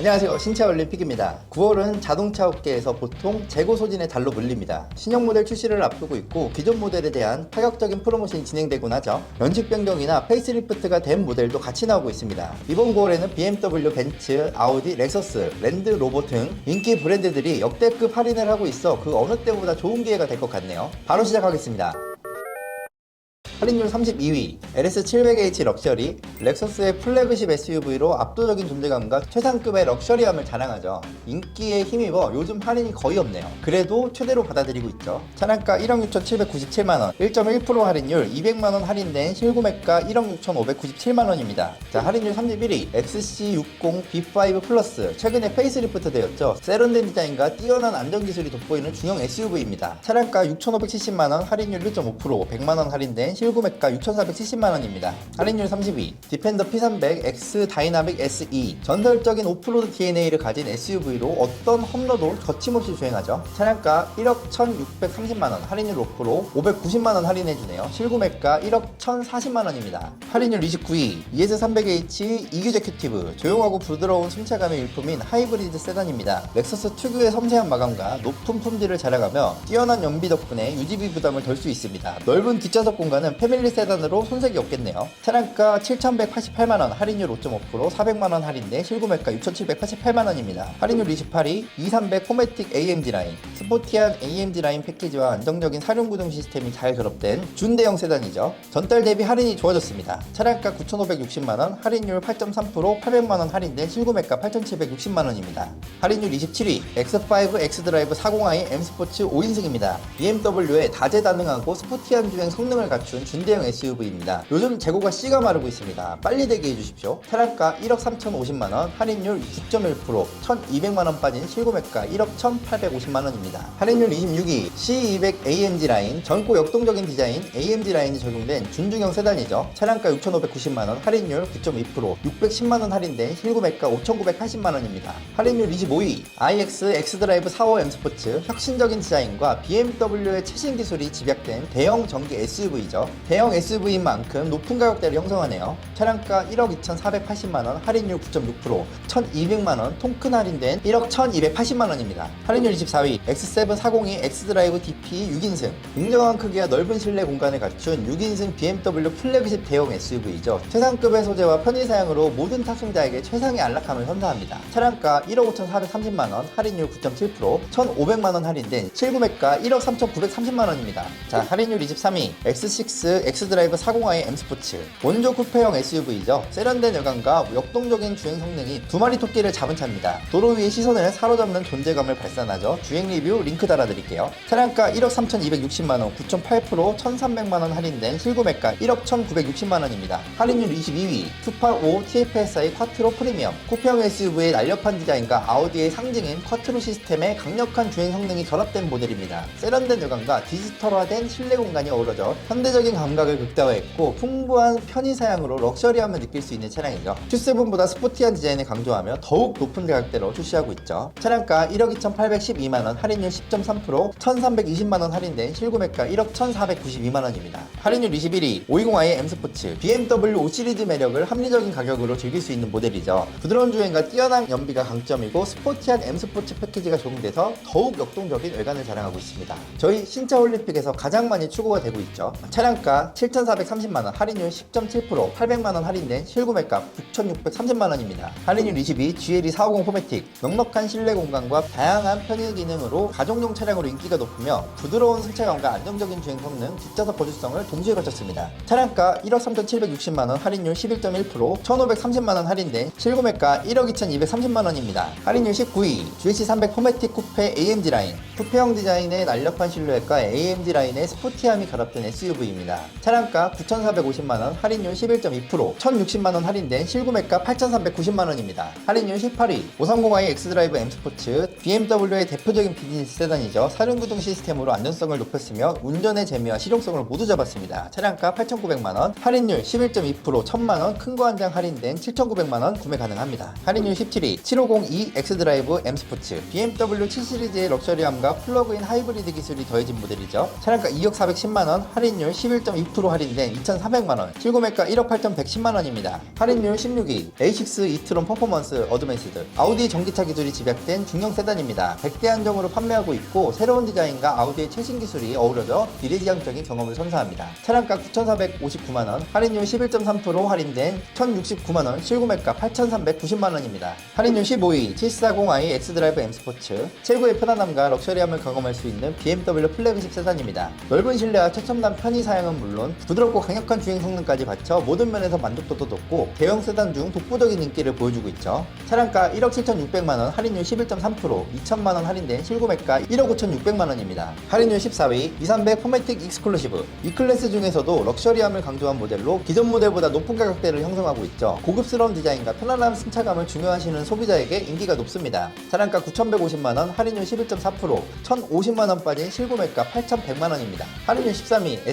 안녕하세요. 신차 올림픽입니다. 9월은 자동차 업계에서 보통 재고 소진의 달로 불립니다. 신형 모델 출시를 앞두고 있고 기존 모델에 대한 파격적인 프로모션이 진행되곤 하죠. 연식 변경이나 페이스리프트가 된 모델도 같이 나오고 있습니다. 이번 9월에는 BMW, 벤츠, 아우디, 렉서스, 랜드 로버 등 인기 브랜드들이 역대급 할인을 하고 있어 그 어느 때보다 좋은 기회가 될 것 같네요. 바로 시작하겠습니다. 할인율 32위, LS700H 럭셔리, 렉서스의 플래그십 SUV로 압도적인 존재감과 최상급의 럭셔리함을 자랑하죠. 인기에 힘입어 요즘 할인이 거의 없네요. 그래도 최대로 받아들이고 있죠. 차량가 1억 6,797만원, 1.1% 할인율 200만원 할인된 실구매가 1억 6,597만원입니다. 자, 할인율 31위, XC60 B5 플러스, 최근에 페이스리프트 되었죠. 세련된 디자인과 뛰어난 안전기술이 돋보이는 중형 SUV입니다. 차량가 6,570만원, 할인율 1.5%, 100만원 할인된 실구 매가 6,470만 원입니다. 할인율 32위, 디펜더 P300 X 다이나믹 SE, 전설적인 오프로드 DNA를 가진 SUV로 어떤 험로도 거침없이 주행하죠. 차량가 1억 1,630만 원, 할인율 5%, 590만 원 할인해 주네요. 실구매가 1억 1,040만 원입니다. 할인율 29위, ES300H 이규제큐티브, 조용하고 부드러운 승차감의 일품인 하이브리드 세단입니다. 렉서스 특유의 섬세한 마감과 높은 품질을 자랑하며 뛰어난 연비 덕분에 유지비 부담을 덜 수 있습니다. 넓은 뒷좌석 공간은 패밀리 세단으로 손색이 없겠네요. 차량가 7,188만원, 할인율 5.5%, 400만원 할인돼 실구매가 6,788만원입니다. 할인율 28위, 230 포매틱 AMG 라인, 스포티한 AMG 라인 패키지와 안정적인 사륜 구동 시스템이 잘 결합된 준대형 세단이죠. 전달 대비 할인이 좋아졌습니다. 차량가 9,560만원, 할인율 8.3%, 800만원 할인된 실구매가 8,760만원입니다. 할인율 27위, X5 X드라이브 40i M 스포츠 5인승입니다. BMW의 다재다능하고 스포티한 주행 성능을 갖춘 준대형 SUV입니다. 요즘 재고가 씨가 마르고 있습니다. 빨리 대기해 주십시오. 차량가 1억 3,050만원, 할인율 9.1%, 1,200만원 빠진 실구매가 1억 1,850만원입니다. 할인율 26위, C200 AMG 라인, 젊고 역동적인 디자인 AMG 라인이 적용된 준중형 세단이죠. 차량가 6,590만원, 할인율 9.2%, 610만원 할인된 실구매가 5,980만원입니다. 할인율 25위, iX X드라이브 45 M 스포츠, 혁신적인 디자인과 BMW의 최신 기술이 집약된 대형 전기 SUV죠. 대형 SUV인 만큼 높은 가격대를 형성하네요. 차량가 1억 2,480만원, 할인율 9.6%, 1,200만원, 통큰 할인된 1억 1,280만원입니다. 할인율 24위, X7 402 X드라이브 DP 6인승. 굉장한 크기와 넓은 실내 공간을 갖춘 6인승 BMW 플래그십 대형 SUV죠. 최상급의 소재와 편의 사양으로 모든 탑승자에게 최상의 안락함을 선사합니다. 차량가 1억 5,430만원, 할인율 9.7%, 1,500만원 할인된 실구매가 1억 3,930만원입니다. 자, 할인율 23위, X6 X드라이브 40i M 스포츠. 원조 쿠페형 SUV죠. 세련된 외관과 역동적인 주행 성능이 두 마리 토끼를 잡은 차입니다. 도로 위의 시선을 사로잡는 존재감을 발산하죠. 주행 리뷰 링크 달아드릴게요. 차량가 1억 3,260만원, 9.8%, 1,300만원 할인된 실구매가 1억 1,960만원입니다. 할인율 22위, 285 TFSI 쿼트로 프리미엄. 쿠페형 SUV의 날렵한 디자인과 아우디의 상징인 쿼트로 시스템의 강력한 주행 성능이 결합된 모델입니다. 세련된 외관과 디지털화된 실내 공간이 어우러져 현대적인 감각을 극대화했고 풍부한 편의 사양으로 럭셔리함을 느낄 수 있는 차량이죠. Q7보다 스포티한 디자인을 강조하며 더욱 높은 가격대로 출시하고 있죠. 차량가 1억 2,812만원, 할인율 10.3%, 1,320만원 할인된 실구매가 1억 1,492만원입니다. 할인율 21위, 520i M 스포츠, BMW 5 시리즈 매력을 합리적인 가격으로 즐길 수 있는 모델이죠. 부드러운 주행과 뛰어난 연비가 강점이고 스포티한 M 스포츠 패키지가 적용돼서 더욱 역동적인 외관을 자랑하고 있습니다. 저희 신차 올림픽에서 가장 많이 추구가 되고 있죠. 차량 가 7,430만원, 할인율 10.7%, 800만원 할인된 실구매가 9,630만원입니다. 할인율 22, GLE 450 포매틱, 넉넉한 실내 공간과 다양한 편의 기능으로 가정용 차량으로 인기가 높으며 부드러운 승차감과 안정적인 주행 성능, 뒷좌석 거주성을 동시에 갖췄습니다. 차량가 1억 3,760만원, 할인율 11.1%, 1,530만원 할인된 실구매가 1억 2,230만원입니다. 할인율 19위, GLC300 포매틱 쿠페 AMG 라인, 쿠페형 디자인의 날렵한 실루엣과 AMG 라인의 스포티함이 결합된 SUV입니다. 차량가 9,450만원, 할인율 11.2%, 1,060만원 할인된 실구매가 8,390만원입니다. 할인율 18위, 530i X드라이브 M 스포츠, BMW의 대표적인 비즈니스 세단이죠. 사륜구동 시스템으로 안전성을 높였으며 운전의 재미와 실용성을 모두 잡았습니다. 차량가 8,900만원, 할인율 11.2%, 1,000만원, 큰 거 한 장 할인된 7,900만원 구매 가능합니다. 할인율 17위, 7502 X드라이브 M 스포츠, BMW 7시리즈의 럭셔리함과 플러그인 하이브리드 기술이 더해진 모델이죠. 차량가 2억 410만원, 할인율 11. 17.2% 할인된 2,400만원, 실구매가 1억 8,110만원입니다. 할인율 16위, A6 이트론 퍼포먼스 어드밴스드, 아우디 전기차 기술이 집약된 중형 세단입니다. 100대 한정으로 판매하고 있고 새로운 디자인과 아우디의 최신 기술이 어우러져 미래지향적인 경험을 선사합니다. 차량가 9,459만원, 할인율 11.3% 할인된 1,069만원, 실구매가 8,390만원입니다. 할인율 15위, 740i X드라이브 M 스포츠, 최고의 편안함과 럭셔리함을 경험할 수 있는 BMW 플래그십 세단입니다. 넓은 실내와 최첨단 편의 사양 은 물론 부드럽고 강력한 주행 성능까지 받쳐 모든 면에서 만족도도 높고 대형 세단 중 독보적인 인기를 보여주고 있죠. 차량가 1억 7,600만원, 할인율 11.3%, 2천만원 할인된 실구매가 1억 5,600만원입니다. 할인율 14위, 2300 포매틱 익스클루시브. 이 클래스 중에서도 럭셔리함을 강조한 모델로 기존 모델보다 높은 가격대를 형성하고 있죠. 고급스러운 디자인과 편안한 승차감을 중요하시는 소비자에게 인기가 높습니다. 차량가 9,150만원, 할인율 11.4%, 1,050만원 빠진 실구매가 8,100만원입니다. 할인율 13위,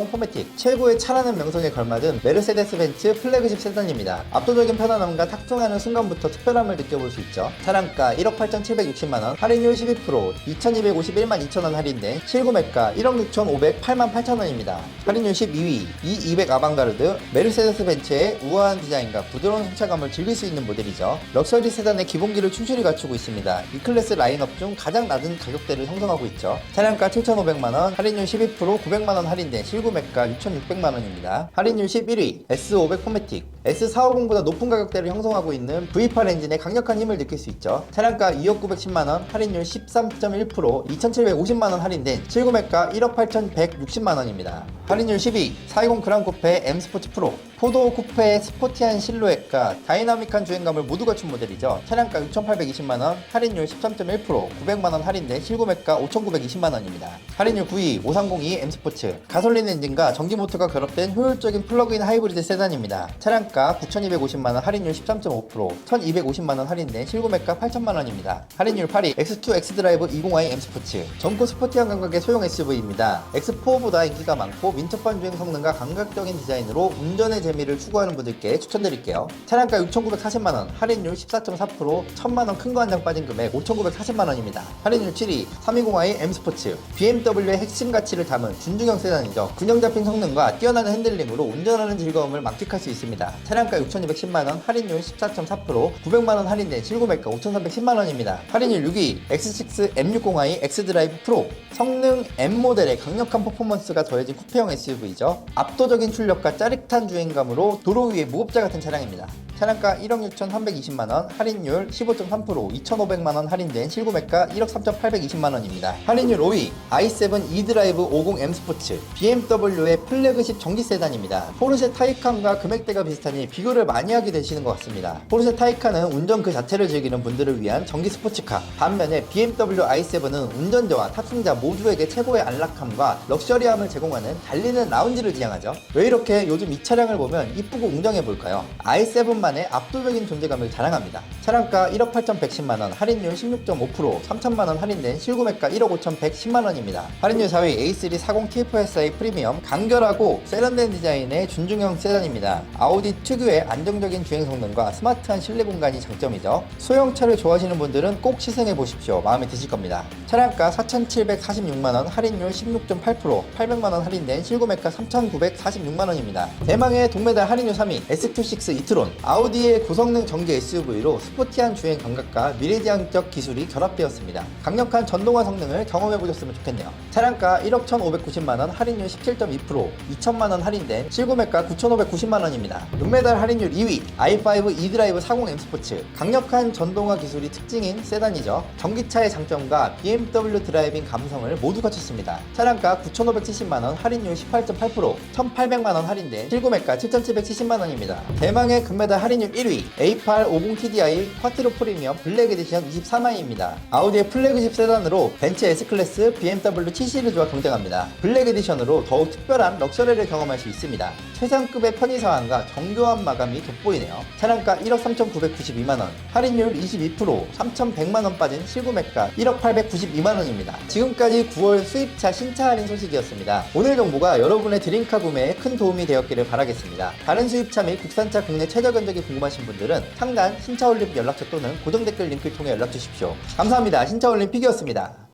S450 포매틱. 최고의 차라는 명성에 걸맞은 메르세데스 벤츠 플래그십 세단입니다. 압도적인 편안함과 탁송하는 순간부터 특별함을 느껴볼 수 있죠. 차량가 1억 8,760만원, 할인율 12%, 2,251만 2천원 할인된 실구매가 1억 6,508만 8천원입니다. 할인율 12위, E200 아방가르드, 메르세데스 벤츠의 우아한 디자인과 부드러운 승차감을 즐길 수 있는 모델이죠. 럭셔리 세단의 기본기를 충실히 갖추고 있습니다. 이 클래스 라인업 중 가장 낮은 가격대를 형성하고 있죠. 차량가 7,500만원, 할인율 12%, 900만원 할인된 실구 매가 6,600만원입니다. 할인율 11위, S500 포매틱, S450보다 높은 가격대를 형성하고 있는 V8 엔진의 강력한 힘을 느낄 수 있죠. 차량가 2억 910만원, 할인율 13.1%, 2,750만원 할인된 실구매가 1억 8,160만원입니다. 할인율 12위, 420 그랑 쿠페 M 스포츠 프로, 포도 쿠페의 스포티한 실루엣과 다이나믹한 주행감을 모두 갖춘 모델이죠. 차량가 6,820만원, 할인율 13.1%, 900만원 할인된 실구매가 5,920만원입니다. 할인율 9위, 5302 M 스포츠, 가솔린 엔진과 전기 모터가 결합된 효율적인 플러그인 하이브리드 세단입니다. 차량가 9,250만원, 할인율 13.5%, 1,250만원 할인된 실구매가 8천만원입니다. 할인율 8위, X2 X드라이브 20i M 스포츠, 젊고 스포티한 감각의 소형 SUV입니다. X4보다 인기가 많고 민첩한 주행 성능과 감각적인 디자인으로 운전의 재미를 추구하는 분들께 추천드릴게요. 차량가 6,940만원, 할인율 14.4%, 1,000만원 큰 거 한 장 빠진 금액 5,940만원입니다. 할인율 7위, 320i M 스포츠, BMW의 핵심 가치를 담은 준중형 세단이죠. 균형 잡힌 성능과 뛰어난 핸들링으로 운전하는 즐거움을 만끽할 수 있습니다. 차량가 6,210만원, 할인율 14.4%, 900만원 할인된 실구매가 5,310만원입니다. 할인율 6위, X6 M60i X드라이브 프로, 성능 M 모델의 강력한 퍼포먼스가 더해진 쿠페형 SUV죠. 압도적인 출력과 짜릿한 주행감으로 도로 위의 무법자 같은 차량입니다. 차량가 1억 6,320만원, 할인율 15.3%, 2,500만원 할인된 실구매가 1억 3,820만원입니다. 할인율 5위, i7 e드라이브 50M 스포츠, BMW의 플래그십 전기 세단입니다. 포르쉐 타이칸과 금액대가 비슷하니 비교를 많이 하게 되시는 것 같습니다. 포르쉐 타이칸은 운전 그 자체를 즐기는 분들을 위한 전기 스포츠카, 반면에 BMW i7은 운전자와 탑승자 모두에게 최고의 안락함과 럭셔리함을 제공하는 달리는 라운지를 지향하죠. 왜 이렇게 요즘 이 차량을 보면 이쁘고 웅장해 볼까요? i7만 의 압도적인 존재감을 자랑합니다. 차량가 1억 8,110만원, 할인율 16.5%, 3천만원 할인된 실구매가 1억 5,110만원입니다. 할인율 4위 A3 40 T4SI 프리미엄, 간결하고 세련된 디자인의 준중형 세단입니다. 아우디 특유의 안정적인 주행 성능과 스마트한 실내 공간이 장점이죠. 소형차를 좋아하시는 분들은 꼭 시승해 보십시오. 마음에 드실 겁니다. 차량가 4,746만원, 할인율 16.8%, 800만원 할인된 실구매가 3,946만원입니다. 대망의 동메달 할인율 3위, S26 이트론, 아우 디의 고성능 전기 SUV로 스포티한 주행 감각과 미래지향적 기술이 결합되었습니다. 강력한 전동화 성능을 경험해 보셨으면 좋겠네요. 차량가 1억 1,590만원, 할인율 17.2%, 2천만원 할인된 실구매가 9,590만원입니다. 은메달 할인율 2위, i5 e드라이브 40M 스포츠, 강력한 전동화 기술이 특징인 세단이죠. 전기차의 장점과 BMW 드라이빙 감성을 모두 갖췄습니다. 차량가 9,570만원, 할인율 18.8%, 1,800만원 할인된 실구매가 7,770만원입니다. 대망의 금메달 할인 율 1위, A850TDI 쿼티로 프리미엄 블랙 에디션 24마이입니다. 아우디의 플래그십 세단으로 벤츠 S클래스, BMW 7 시리즈와 경쟁합니다. 블랙 에디션으로 더욱 특별한 럭셔리를 경험할 수 있습니다. 최상급의 편의사항과 정교한 마감이 돋보이네요. 차량가 1억 3,992만원, 할인율 22%, 3,100만원 빠진 실구매가 1억 892만원입니다. 지금까지 9월 수입차 신차 할인 소식이었습니다. 오늘 정보가 여러분의 드림카 구매에 큰 도움이 되었기를 바라겠습니다. 다른 수입차 및 국산차 국내 최저 견적이 궁금하신 분들은 상단 신차올림 연락처 또는 고정 댓글 링크를 통해 연락 주십시오. 감사합니다. 신차올림 픽이었습니다.